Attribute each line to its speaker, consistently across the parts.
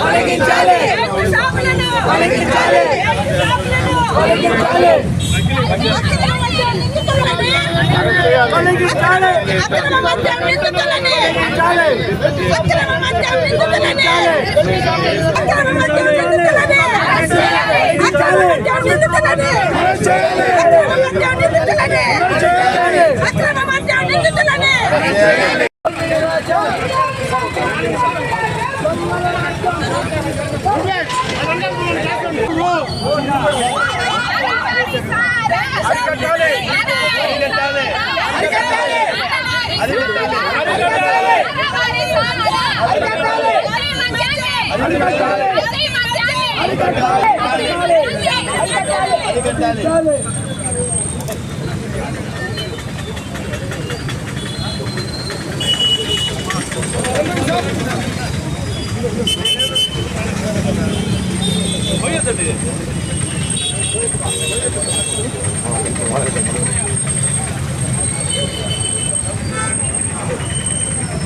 Speaker 1: తొలగించాలి నిందితులని! అక్రమ మద్యం నిందితులని!
Speaker 2: అక్రమ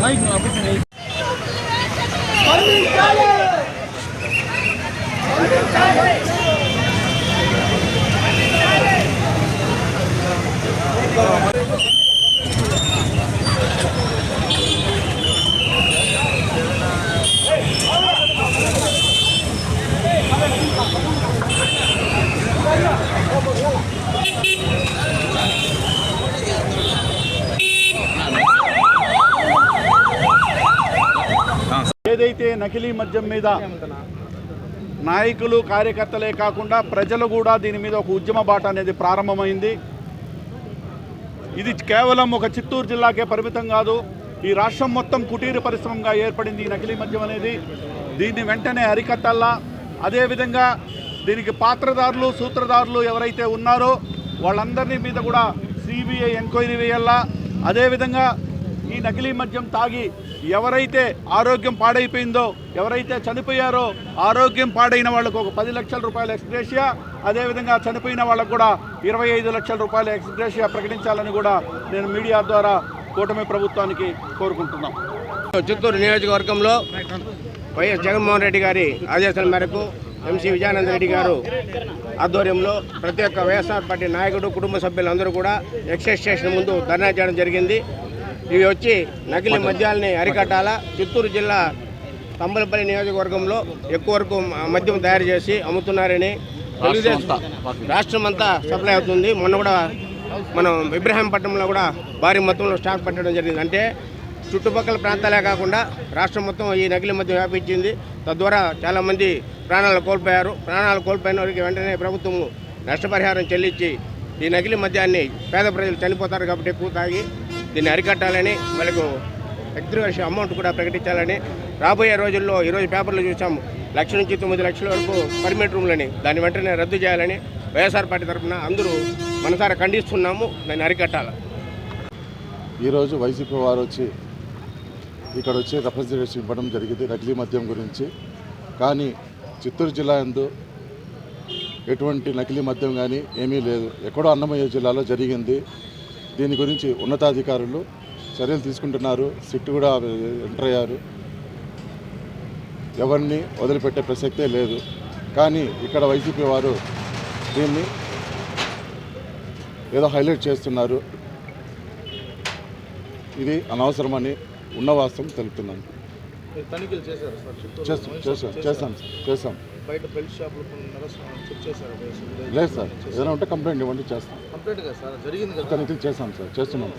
Speaker 2: మైక్ అప్పుడు ఏదైతే నకిలీ మద్యం మీద నాయకులు కార్యకర్తలే కాకుండా ప్రజలు కూడా దీని మీద ఒక ఉద్యమ బాట అనేది ప్రారంభమైంది. ఇది కేవలం ఒక చిత్తూరు జిల్లాకే పరిమితం కాదు ఈ రాష్ట్రం మొత్తం కుటీర పరిశ్రమగా ఏర్పడింది ఈ నకిలీ మద్యం అనేది. దీన్ని వెంటనే అరికట్టాలా అదేవిధంగా దీనికి పాత్రదారులు సూత్రధారులు ఎవరైతే ఉన్నారో వాళ్ళందరినీ మీద కూడా సిబిఐ ఎంక్వైరీ వేయాలా అదేవిధంగా ఈ నకిలీ మద్యం తాగి ఎవరైతే ఆరోగ్యం పాడైపోయిందో ఎవరైతే చనిపోయారో ఆరోగ్యం పాడైన వాళ్ళకు ఒక పది లక్షల రూపాయల ఎక్స్గ్రేషియా అదేవిధంగా చనిపోయిన వాళ్ళకు కూడా ఇరవై ఐదు లక్షల రూపాయల ఎక్స్గ్రేషియా ప్రకటించాలని కూడా నేను మీడియా ద్వారా కూటమి ప్రభుత్వానికి కోరుకుంటున్నాం.
Speaker 3: చిత్తూరు నియోజకవర్గంలో వైఎస్ జగన్మోహన్ రెడ్డి గారి ఆదేశాల మేరకు ఎంసీ విజయానంద రెడ్డి గారు ఆధ్వర్యంలో ప్రతి ఒక్క వైఎస్ఆర్ పార్టీ నాయకుడు కుటుంబ సభ్యులందరూ కూడా ఎక్సైజ్ స్టేషన్ ముందు ధర్నా చేయడం జరిగింది. ఇవి వచ్చి నకిలీ మద్యాలని అరికట్టాలా? చిత్తూరు జిల్లా తంబలపల్లి నియోజకవర్గంలో ఎక్కువ వరకు మద్యం తయారు చేసి అమ్ముతున్నారని రాష్ట్రం అంతా సప్లై అవుతుంది. మొన్న కూడా మనం ఇబ్రహీంపట్నంలో కూడా భారీ మొత్తంలో స్టాక్ పెట్టడం జరిగింది. అంటే చుట్టుపక్కల ప్రాంతాలే కాకుండా రాష్ట్రం మొత్తం ఈ నకిలీ మద్యం వ్యాపించింది. తద్వారా చాలామంది ప్రాణాలు కోల్పోయారు. ప్రాణాలు కోల్పోయిన వారికి వెంటనే ప్రభుత్వం నష్టపరిహారం చెల్లించి ఈ నకిలీ మద్యాన్ని పేద ప్రజలు చనిపోతారు కాబట్టి ఎక్కువ తాగి దీన్ని అరికట్టాలని వాళ్ళకు ఎగ్రిగేషన్ అమౌంట్ కూడా ప్రకటించాలని రాబోయే రోజుల్లో ఈరోజు పేపర్లో చూసాం లక్ష నుంచి తొమ్మిది లక్షల వరకు పర్మిట్ రూమ్లని దాన్ని వెంటనే రద్దు చేయాలని వైఎస్ఆర్ పార్టీ తరఫున అందరూ మనసారా ఖండిస్తున్నాము దాన్ని అరికట్టాలి.
Speaker 4: ఈరోజు వైసీపీ వారు వచ్చి ఇక్కడ వచ్చి రిప్రజెంటేషన్ ఇవ్వడం జరిగింది నకిలీ మద్యం గురించి. కానీ చిత్తూరు జిల్లా ఎందు ఎటువంటి నకిలీ మద్యం కానీ ఏమీ లేదు. ఎక్కడో అన్నమయ్య జిల్లాలో జరిగింది. దీని గురించి ఉన్నతాధికారులు చర్యలు తీసుకుంటున్నారు. సిట్ కూడా ఎంటర్ అయ్యారు. ఎవరిని వదిలిపెట్టే ప్రసక్తే లేదు. కానీ ఇక్కడ వైసీపీ వారు దీన్ని ఏదో హైలైట్ చేస్తున్నారు. ఇది అనవసరమని ఉన్న వాస్తవం తెలుపుతున్నాను.
Speaker 5: మీరు తనిఖీలు చేశారు బయట బెల్ట్ షాపులు
Speaker 4: లేదు సార్. ఏదైనా ఉంటే కంప్లైంట్ ఇవ్వండి చేస్తాం.
Speaker 5: కంప్లీట్గా సార్? జరిగింది కదా.
Speaker 4: చేస్తాం సార్ చేస్తున్నాం.